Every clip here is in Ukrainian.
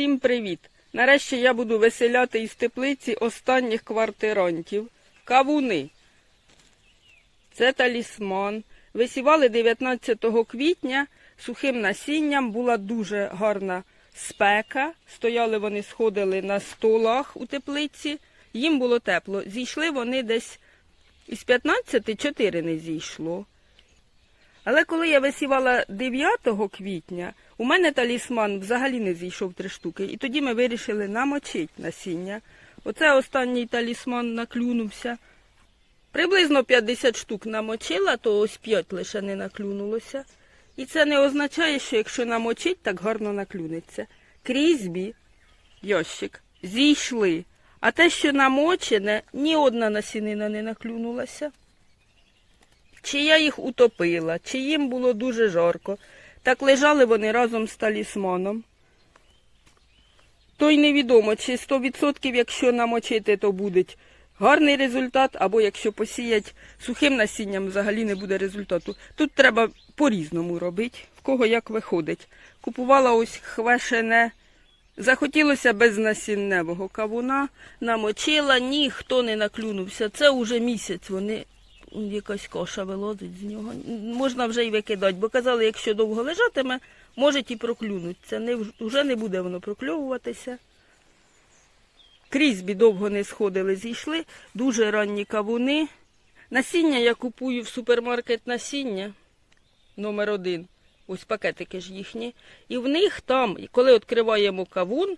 Всім привіт! Нарешті я буду виселяти із теплиці останніх квартирантів. Кавуни. Це талісман. Висівали 19 квітня сухим насінням. Була дуже гарна спека. Стояли вони, сходили на столах у теплиці. Їм було тепло. Зійшли вони десь із 15 4 не зійшло. Але коли я висівала 9 квітня, у мене талісман взагалі не зійшов три штуки. І тоді ми вирішили намочити насіння. Оце останній талісман наклюнувся. Приблизно 50 штук намочила, то ось 5 лише не наклюнулося. І це не означає, що якщо намочить, так гарно наклюнеться. Крізьбі, ящик, зійшли. А те, що намочене, ні одна насінина не наклюнулася. Чи я їх утопила, чи їм було дуже жарко. Так лежали вони разом з талісманом. То й невідомо, чи 100% якщо намочити, то буде гарний результат, або якщо посіять сухим насінням, взагалі не буде результату. Тут треба по-різному робити, в кого як виходить. Купувала ось хвешене. Захотілося безнасінневого кавуна, намочила, ніхто не наклюнувся. Це уже місяць вони якась коша вилазить з нього. Можна вже й викидати, бо казали, якщо довго лежатиме, може і проклюнуться. Не, вже не буде воно прокльовуватися. Крізьбі довго не сходили, зійшли. Дуже ранні кавуни. Насіння я купую в супермаркет насіння номер один. Ось пакетики ж їхні. І в них там, коли відкриваємо кавун,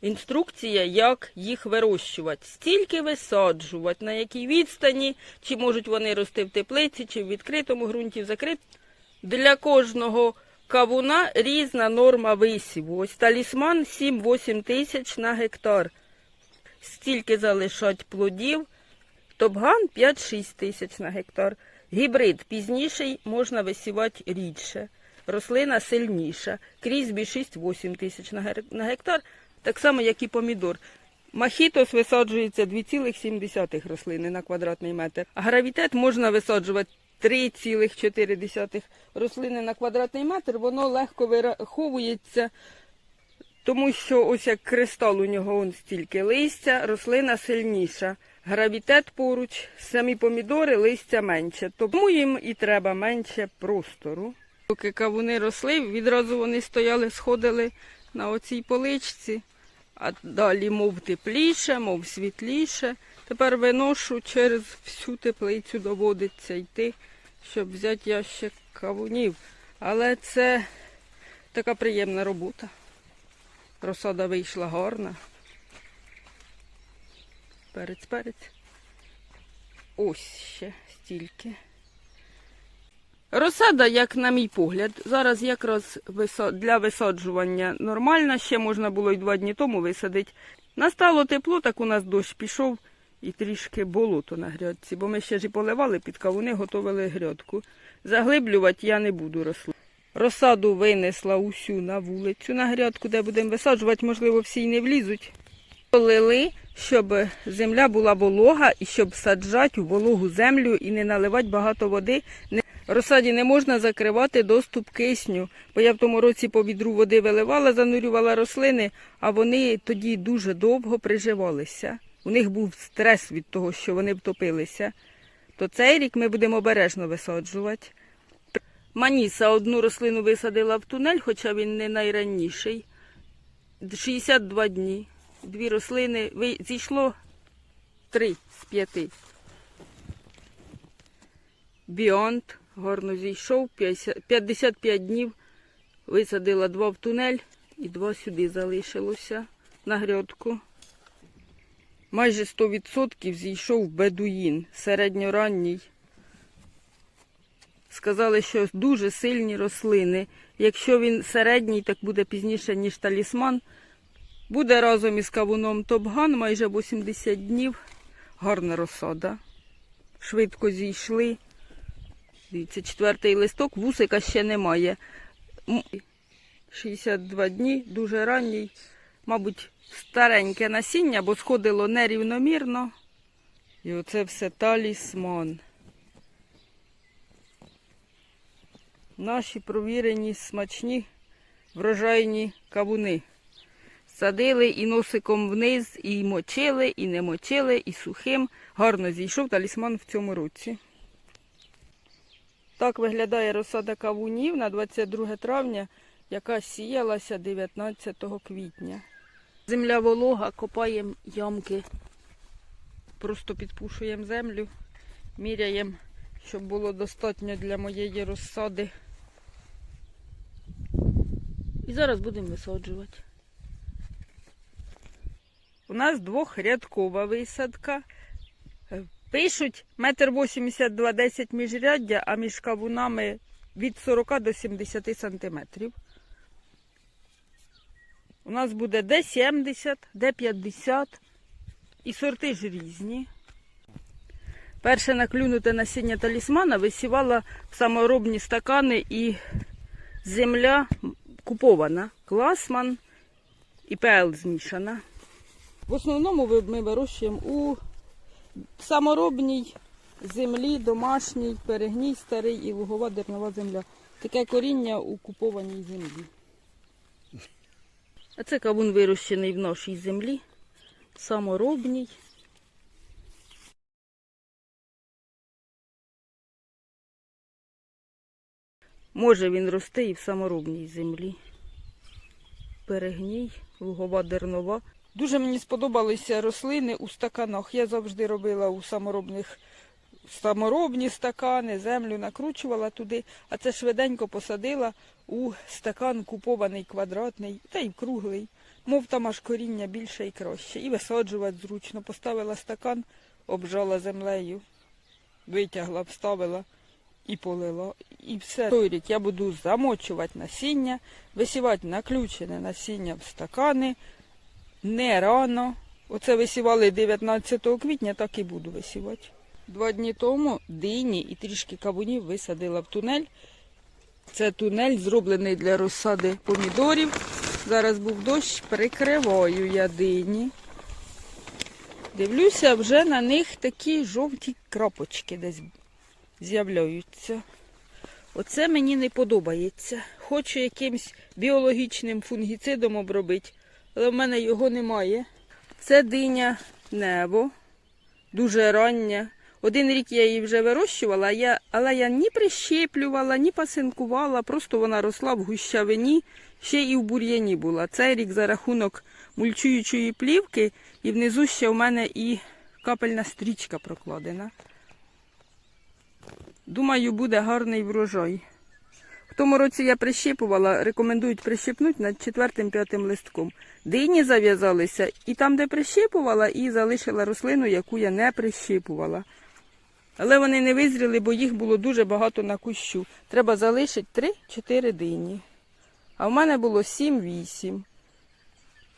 інструкція, як їх вирощувати. Стільки висаджувати, на якій відстані, чи можуть вони рости в теплиці, чи в відкритому ґрунті, в закритому. Для кожного кавуна різна норма висіву. Ось талісман 7-8 тисяч на гектар. Стільки залишать плодів. Топган 5-6 тисяч на гектар. Гібрид пізніший можна висівати рідше. Рослина сильніша. Крізьбі 6-8 тисяч на гектар, так само, як і помідор. Махітос висаджується 2,7 рослини на квадратний метр. А гравітет можна висаджувати 3,4 рослини на квадратний метр. Воно легко вираховується, тому що ось як кристал у нього он стільки листя, рослина сильніша. Гравітет поруч, самі помідори, листя менше. Тому їм і треба менше простору. Поки кавуни росли, відразу вони стояли, сходили на оцій поличці, а далі мов тепліше, мов світліше. Тепер виношу через всю теплицю доводиться йти, щоб взяти ящик кавунів. Але це така приємна робота. Розсада вийшла гарна. Перець, перець. Ось ще стільки. Розсада, як на мій погляд, зараз якраз для висаджування нормальна, ще можна було й два дні тому висадити. Настало тепло, так у нас дощ пішов і трішки болото на грядці, бо ми ще ж і поливали під кавуни, готували грядку. Заглиблювати я не буду рослин. Розсаду винесла усю на вулицю, на грядку, де будемо висаджувати, можливо, всі й не влізуть. Полили, щоб земля була волога і щоб саджати у вологу землю і не наливати багато води. Розсаді не можна закривати доступ кисню, бо я в тому році по відру води виливала, занурювала рослини, а вони тоді дуже довго приживалися. У них був стрес від того, що вони втопилися. То цей рік ми будемо обережно висаджувати. Маніса одну рослину висадила в тунель, хоча він не найранніший. 62 дні. Дві рослини зійшло три з п'яти. Біонт гарно зійшов, 55 днів. Висадила два в тунель і два сюди залишилося на грядку. Майже 100% зійшов бедуїн, середньоранній. Сказали, що дуже сильні рослини. Якщо він середній, так буде пізніше, ніж талісман. Буде разом із кавуном Топган майже 80 днів. Гарна розсада. Швидко зійшли. Дивіться, четвертий листок, вусика ще немає. 62 дні, дуже ранній. Мабуть, стареньке насіння, бо сходило нерівномірно. І оце все талісман. Наші провірені смачні врожайні кавуни. Садили і носиком вниз, і мочили, і не мочили, і сухим. Гарно зійшов талісман в цьому році. Так виглядає розсада кавунів на 22 травня, яка сіялася 19 квітня. Земля волога, копаємо ямки, просто підпушуємо землю, міряємо, щоб було достатньо для моєї розсади. І зараз будемо висаджувати. У нас двохрядкова висадка. Пишуть метр вісімдесят два десять міжряддя, а між кавунами від 40 до 70 сантиметрів. У нас буде де 70, де 50 і сорти ж різні. Перше наклюнуте насіння талісмана висівала в саморобні стакани і земля купована. Класман і ПЛ змішана. В основному ми вирощуємо у саморобній землі, домашній, перегній старий і лугова дернова земля. Таке коріння у купованій землі. А це кавун вирощений в нашій землі, саморобній. Може він рости і в саморобній землі. Перегній, лугова дернова. Дуже мені сподобалися рослини у стаканах. Я завжди робила у саморобних саморобні стакани, землю накручувала туди, а це швиденько посадила у стакан купований квадратний, та й круглий. Мов там аж коріння більше і краще. І висаджувати зручно. Поставила стакан, обжала землею, витягла, вставила і полила. І все. Той рік я буду замочувати насіння, висівати наключене насіння в стакани. Не рано. Оце висівали 19 квітня, так і буду висівати. Два дні тому дині і трішки кавунів висадила в тунель. Це тунель зроблений для розсади помідорів. Зараз був дощ, прикриваю я дині. Дивлюся, вже на них такі жовті крапочки десь з'являються. Оце мені не подобається. Хочу якимсь біологічним фунгіцидом обробити, але в мене його немає. Це диня небо, дуже рання. Один рік я її вже вирощувала, я, але я ні прищеплювала, ні пасинкувала, просто вона росла в гущавині, ще і в бур'яні була. Цей рік за рахунок мульчуючої плівки, і внизу ще в мене і капельна стрічка прокладена. Думаю, буде гарний врожай. Тому році я прищіпувала, рекомендують прищипнути над четвертим-п'ятим листком. Дині зав'язалися і там, де прищіпувала, і залишила рослину, яку я не прищіпувала. Але вони не визріли, бо їх було дуже багато на кущу. Треба залишити 3-4 дині. А в мене було 7-8.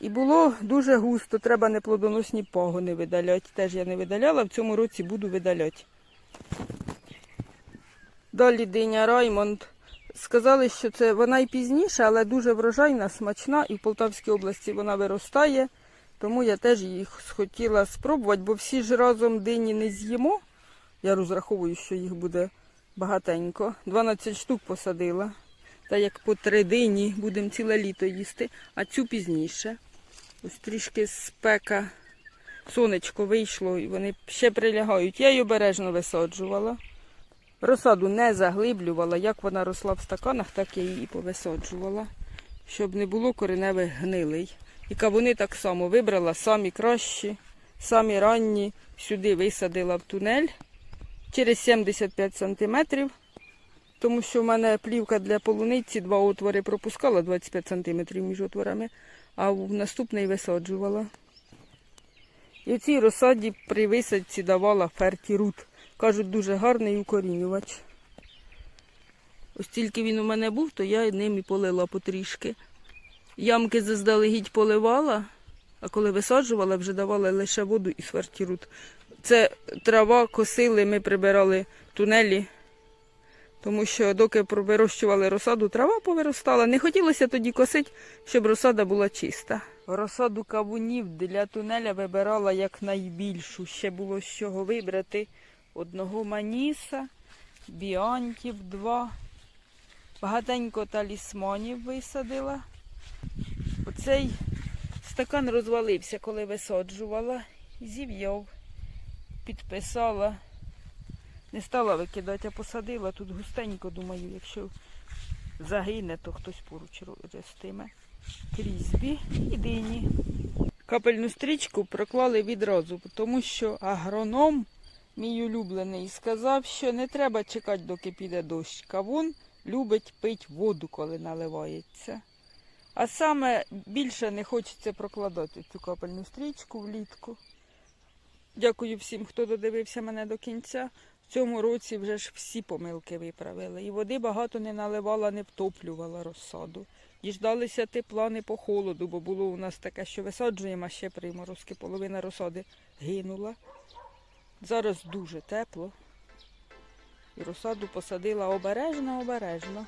І було дуже густо, треба неплодоносні пагони видаляти. Теж я не видаляла, в цьому році буду видаляти. Далі диня Раймонд. Сказали, що це вона і пізніше, але дуже врожайна, смачна, і в Полтавській області вона виростає. Тому я теж їх хотіла спробувати, бо всі ж разом дині не з'їмо. Я розраховую, що їх буде багатенько. 12 штук посадила. Та як по три дині будемо ціле літо їсти, а цю пізніше. Ось трішки спека, сонечко вийшло і вони ще прилягають. Я її обережно висаджувала. Розсаду не заглиблювала, як вона росла в стаканах, так я її повисаджувала, щоб не було кореневих гнилий. І кавуни так само вибрала самі кращі, самі ранні, сюди висадила в тунель через 75 сантиметрів, тому що в мене плівка для полуниці два отвори пропускала 25 сантиметрів між отворами, а в наступний висаджувала. І в цій розсаді при висадці давала фертірут. Кажуть, дуже гарний укорінювач. Ось тільки він у мене був, то я ним і полила потрішки. Ямки заздалегідь поливала, а коли висаджувала, вже давала лише воду і фертірут. Це трава косили, ми прибирали тунелі, тому що доки вирощували розсаду, трава повиростала. Не хотілося тоді косити, щоб розсада була чиста. Розсаду кавунів для тунеля вибирала як найбільшу. Ще було з чого вибрати одного маніса, біантів два. Багатенько талісманів висадила. Оцей Стакан розвалився, коли висаджувала. Зів'яв, підписала. Не стала викидати, а посадила тут густенько, думаю, якщо загине, то хтось поруч ро- ростиме. Крізьбі і дині. Капельну стрічку проклали відразу, тому що агроном, мій улюблений, сказав, що не треба чекати, доки піде дощ. Кавун любить пить воду, коли наливається. А саме більше не хочеться прокладати цю капельну стрічку влітку. Дякую всім, хто додивився мене до кінця. В цьому році вже ж всі помилки виправили. І води багато не наливала, не втоплювала розсаду. Діждалися тепла не по холоду, бо було у нас таке, що висаджуємо, а ще приморозки, половина розсади гинула. Зараз дуже тепло. І розсаду посадила обережно-обережно.